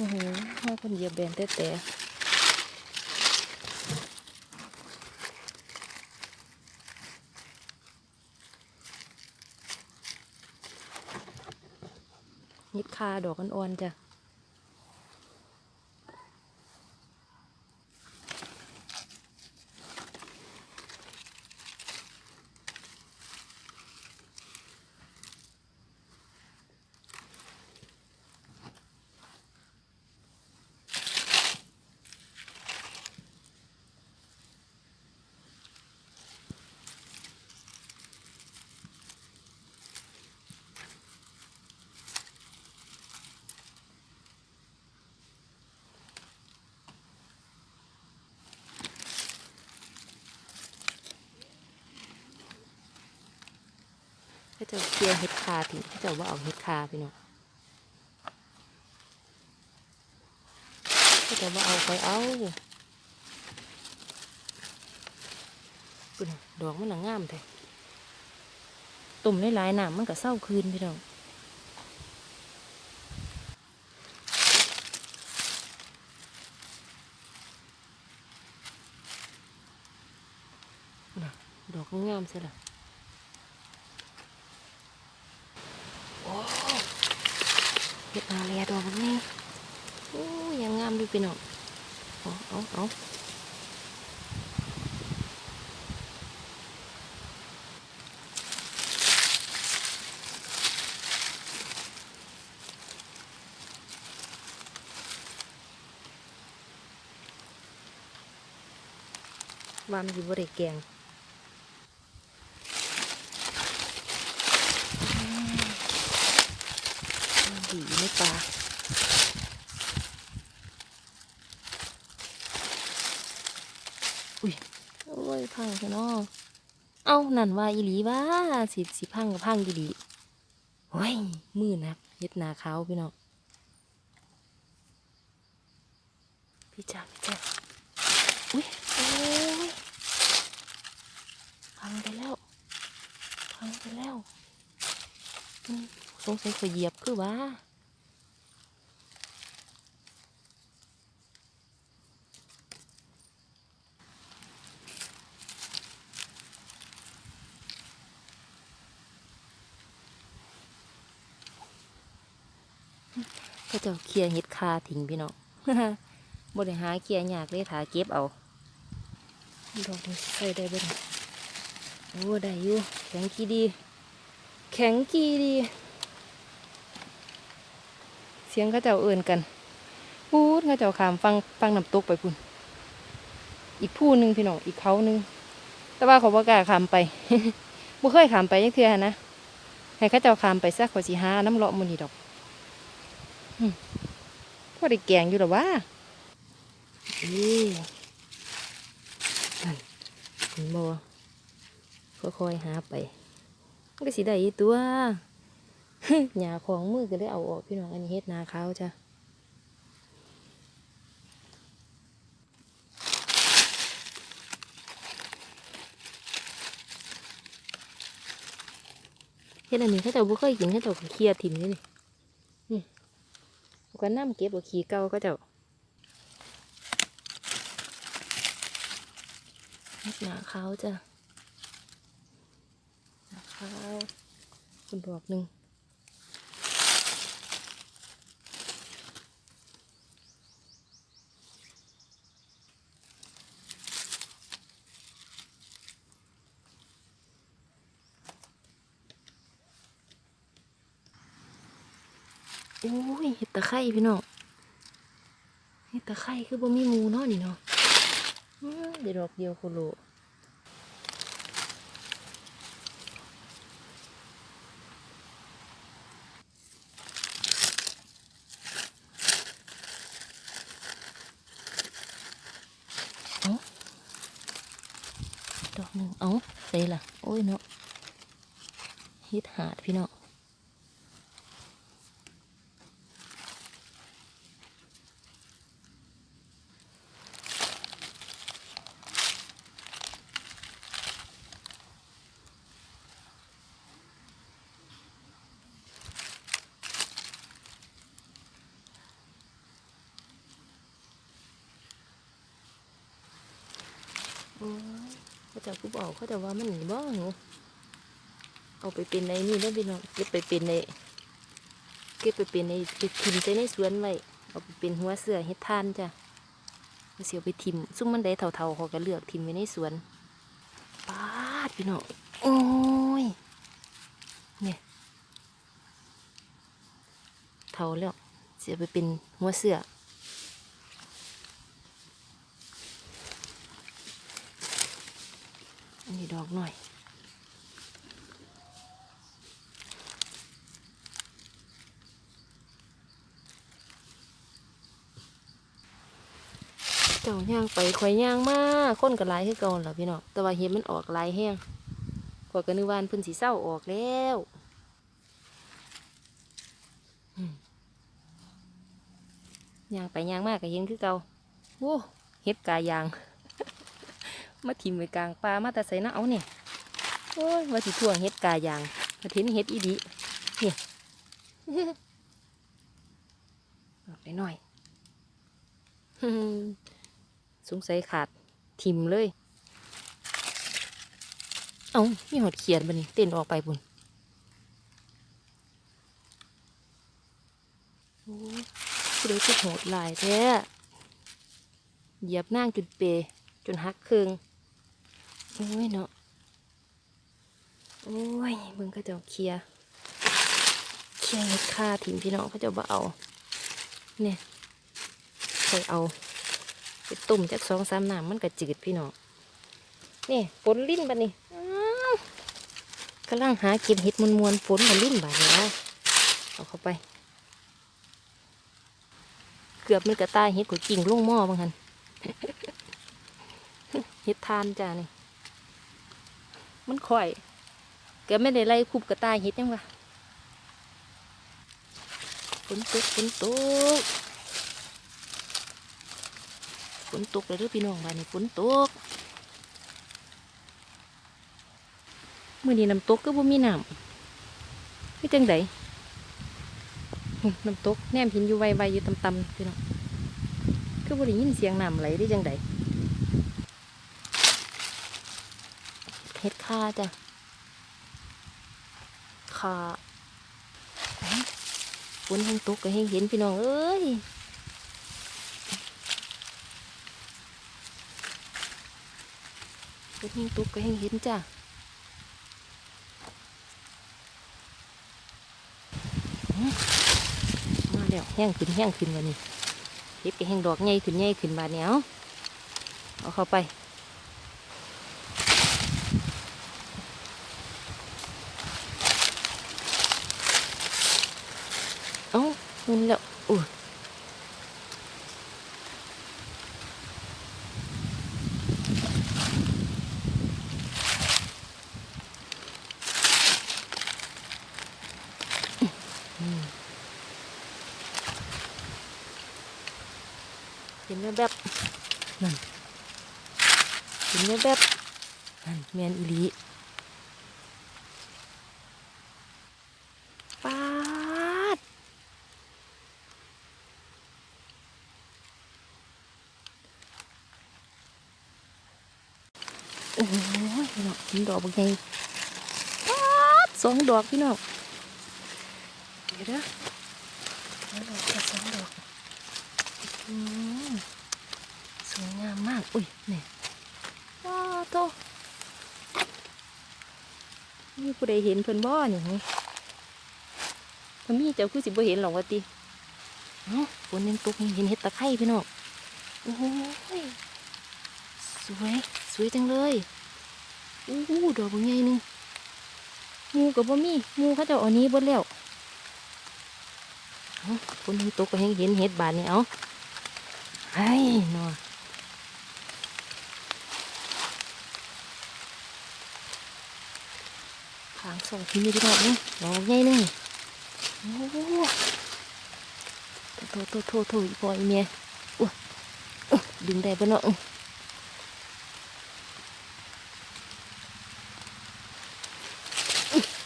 โอ้โหห้าคนเหยียบแบนแต่แต่นิดคาดอกอ่อนๆจ้ะ จะเคลียร์เห็ดคาทิ้งก็จะว่าเอาเห็ดคาพี่น้องก็จะว่าเอาไปเอาปุ่นดอกมันหนังงามแท้ตุ่มหลายๆน้ำมันก็เศร้าคืนพี่น้องดอกงามใช่ละ เห็ดนาเลียดอกนี้โอ้ยยังงามดูพี่น้องเอาเอาเอาว่ามันอยู่บริแกงดีไม่ปลา อุ้ยโอ้ยพังซะเนาะเอ้านั่นว่าอีหลีว่าสิสิพังกับพังอีหลีโอ้ยมือนักเฮ็ดหนาเขาพี่น้องพี่จ้าพี่จ้าอุ้ยโอ้ยพังไปแล้วพังไปแล้วสงสัยเขาเหยียบคือว่า ก็จะเคลียร์เห็ดคาทิ้งพี่น้องบริหาเคลียร์ยากเลยถาเก็บเอาดอกนี้ใส่ได้บ่เนี่ยโอ้ได้อยู่แข็งกีดี แข็งกีดี เสียงเขาเจ้าเอื่นกันพูดเขาเจ้าขามฟังฟังน้ำตกไปพุ่นอีกผู้หนึ่งพี่น้องอีกเขาหนึ่งแต่ว่าเขาบ่กล้าขามไปบ่เคยขามไปยังเทือนะให้เขาเจ้าขามไปซะขอสิหาน้ำเลาะมันนี่ดอก พอได้แกงอยู่หรอวะเอ้นั่นเห็นบ่ค่อยๆหาไปมันก็สิได้ตัวหยาของมือก็ได้เอาออกพี่น้องอันนี้เฮ็ดนาขาวจ้ะเฮ็ดอันนี้เขาเจ้าบ่เคยกินเขาเจ้าเคลียร์ถิ่มนี่นี่ ก็น้ำเก็บเอาขี้เก่าก็เจ้าหนาขาวจ้ะหนาขาวคุณดอกหนึ่ง โอ้ยเห็ดตะไคร้พี่น้องเฮ็ดตะไคร้คือบ่มีมูเนาะนี่เนาะเดี๋ยวดอกเดียวโคโลเอาดอกหนึ่งเอาใส่ละโอ้ยเนาะฮ็ดหาดพี่เนาะ เขาจะกูบอกเขาแต่ว่ามันหนีบ่หนูเอาไปเป็นในนี่แล้วพี่น้องเก็บไปเป็นในเก็บไปเป็นในไปทิมใส่ในสวนไว้เอาไปเป็นหัวเสือเฮ็ดทานจ้ะเสียวไปทิมซุ่มมันได้เท่าๆเขาก็เลือกทิมไว้ในสวนปาดพี่น้องโอ้ยเนี่ยเท่าแล้วเสียไปเป็นหัวเสือ อันนี้ ดอกหน่อยเจ้าย่างไปข่อยย่างมากคนก็หลายคือเก่าล่ะพี่น้องแต่ว่าเห็นมันออกลายแห้งข่อยก็นึกวาเพิ่นสิเศร้าออกแล้วย่างไปย่างมากก็เห็นคือเก่าโว้เฮ็ดกายาง มาทิมไว้กลางป่ามาแต่ใส่น้าเอาเนี่ยโอ้ยว่าสิท่วงเฮ็ดกายางมาเห็นเฮ็ดอีดีเนี่ยออกไปหน่อยสงสัยขาดทิมเลย เอามีหอดเขียนบันนี่เต้นออกไปบุญโอ้ยผู้ใดจะโหดหลายแท้เหยียบนั่งจุดเป จนหักเครือง โอ้ยเนาะ โอ้ยเบิ่งเขาเจ้าเคลียร์เคลียร์เฮ็ดค่าถิ่มพี่น้องเขาจ้าบ่เอา เนี่ยใส่เอาไปต้มจากสองสามน้ำมันก็จืดพี่น้อง นี่ฝนลิ้นบัดนี้อ้าวกำลังหาเก็บเห็ดมวนมวนๆฝนมาลิ้นบาดนี้นะเอาเข้าไป เกือบมันกระตายเห็ดกว่ากิ่งลงหม้อบางหันเห็ดทานจ้านี่ มันข่อยแกไม่ได้ไล่คุบกระต่ายเห็ดยังวะฝนตกฝนตกฝนตกเลยด้อพี่น้องบ้านนี้ฝนตกเมื่อนี้น้ำตกก็บ่มีน้ำไม่จังไดนน้ำตกแนมหินอยู่ไวๆอยู่ต่ำๆพี่น้องก็บ่ได้ยินเสียงน้ำไหลได้จังได เฮ็ดค่าจ้ะค่าฝนแห้งตกก็แห้งเห็นพี่น้องเอ้ยฝนแห้งตกก็แห้งเห็นจ้ะมาแล้วแห้งขึ้นแห้งขึ้นวันนี้เฮ็ดก็แห้งดอกใหญ่ขึ้นใหญ่ขึ้นบาดเนี้ยเอาเข้าไป เอ้า มุนแล้วอุ้ยอืมเห็นไหมแบบนั่นเห็นไหมแบบนั่นแมนอีหลี โอ้ยพี่น้องเห็นดอกบางไงสองดอกพี่น้องเดี๋ยวเด้อสองดอกค่ะสองดอกสวยงามมากอุ้ยเนี่ยว้าวโตนี่ผู้ใดเห็นเพิ่นบ่เนี่ยฮะเพิ่นมีเจ้าคือสิบ่เห็นหรอกว่าติเอ้าฝนยังตกยังเห็นเห็ดตะไคร้พี่น้องโอ้ยสวย วยจังเลยอู้หูดอกบางใหญ่นึงมูกับบ่มีมูเขาจะเอานี้บดแล้วคนหนึงตกไปเห็นเห็นเห็ดบานนี่เอาไอ้หนอขางสองทีนี่พี่น้องนี่ดอกใหญ่นึงโอ้โหโทโทโทโทอีพออีเมียอุ๊ยอุ๊ยดึงได้ปะเนาะ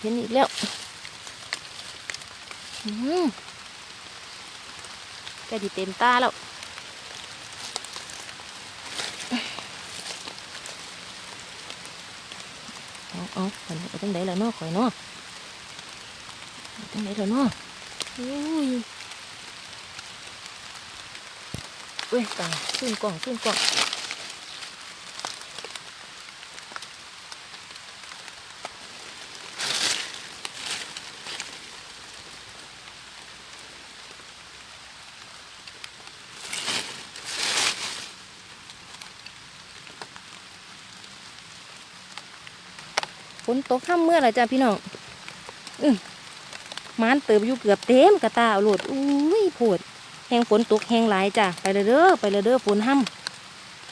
เห็นอีกแล้วแกดีเต็มตาแล้วเอาเอขันตั้งไหนแล้วเนาะข่อยเนาะตั้งไหนแล้วเนาะอุ้ยเว้ยตายซุ่มกล่องซุ่มกล่อง นตกข้ามเมื่อไรจ้าพี่น้องอืมมานเติบอยู่เกือบเต็มกระตาเอาโหลดอุ้ยโผดแหงฝนตกแหงหลายจ้าไปเลยเด้อไปเลยเด้อฝนห้ำ